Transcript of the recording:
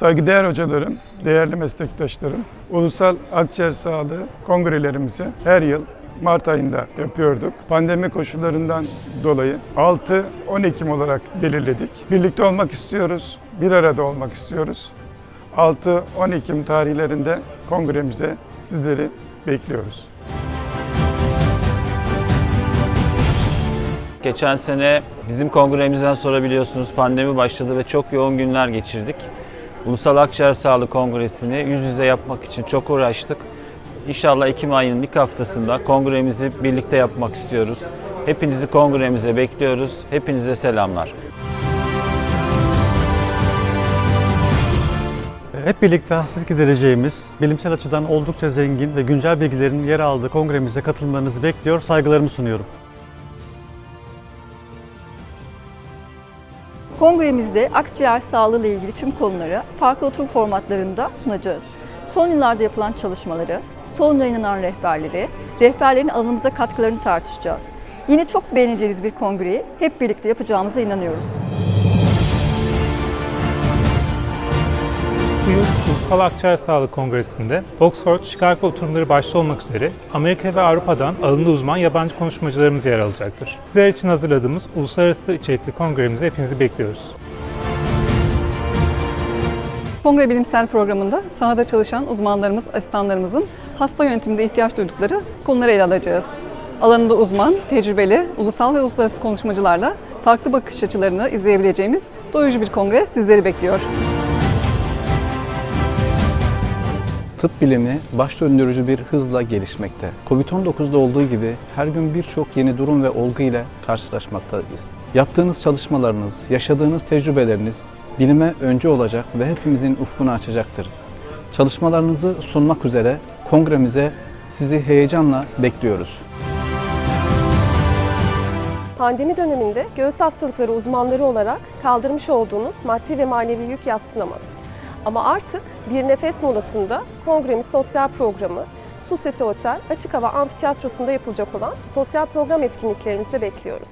Saygıdeğer hocalarım, değerli meslektaşlarım, Ulusal Akciğer Sağlığı kongrelerimizi her yıl Mart ayında yapıyorduk. Pandemi koşullarından dolayı 6-10 Ekim olarak belirledik. Birlikte olmak istiyoruz, bir arada olmak istiyoruz. 6-10 Ekim tarihlerinde kongremize sizleri bekliyoruz. Geçen sene bizim kongremizden sonra biliyorsunuz pandemi başladı ve çok yoğun günler geçirdik. Ulusal Akciğer Sağlığı Kongresi'ni yüz yüze yapmak için çok uğraştık. İnşallah Ekim ayının ilk haftasında kongremizi birlikte yapmak istiyoruz. Hepinizi kongremize bekliyoruz. Hepinize selamlar. Hep birlikte hasret gidereceğimiz, bilimsel açıdan oldukça zengin ve güncel bilgilerin yer aldığı kongremize katılmanızı bekliyor, saygılarımı sunuyorum. Kongremizde akciğer sağlığı ile ilgili tüm konuları farklı oturum formatlarında sunacağız. Son yıllarda yapılan çalışmaları, son yayınlanan rehberleri, rehberlerin alanımıza katkılarını tartışacağız. Yine çok beğeneceğiniz bir kongreyi hep birlikte yapacağımıza inanıyoruz. Ulusal Akciğer Sağlığı Kongresi'nde Oxford, Chicago oturumları başta olmak üzere Amerika ve Avrupa'dan alımlı uzman yabancı konuşmacılarımız yer alacaktır. Sizler için hazırladığımız uluslararası içerikli kongremize hepinizi bekliyoruz. Kongre Bilimsel Programı'nda sahada çalışan uzmanlarımız, asistanlarımızın hasta yönetiminde ihtiyaç duydukları konuları ele alacağız. Alanında uzman, tecrübeli, ulusal ve uluslararası konuşmacılarla farklı bakış açılarını izleyebileceğimiz doyurucu bir kongre sizleri bekliyor. Tıp bilimi baş döndürücü bir hızla gelişmekte. Covid-19'da olduğu gibi her gün birçok yeni durum ve olgu ile karşılaşmaktayız. Yaptığınız çalışmalarınız, yaşadığınız tecrübeleriniz bilime öncü olacak ve hepimizin ufkunu açacaktır. Çalışmalarınızı sunmak üzere kongremize sizi heyecanla bekliyoruz. Pandemi döneminde göğüs hastalıkları uzmanları olarak kaldırmış olduğunuz maddi ve manevi yük yatsınamaz. Ama artık bir nefes molasında kongremiz sosyal programı, Su Sesi Otel, Açık Hava Amfiteyatrosu'nda yapılacak olan sosyal program etkinliklerimizi bekliyoruz.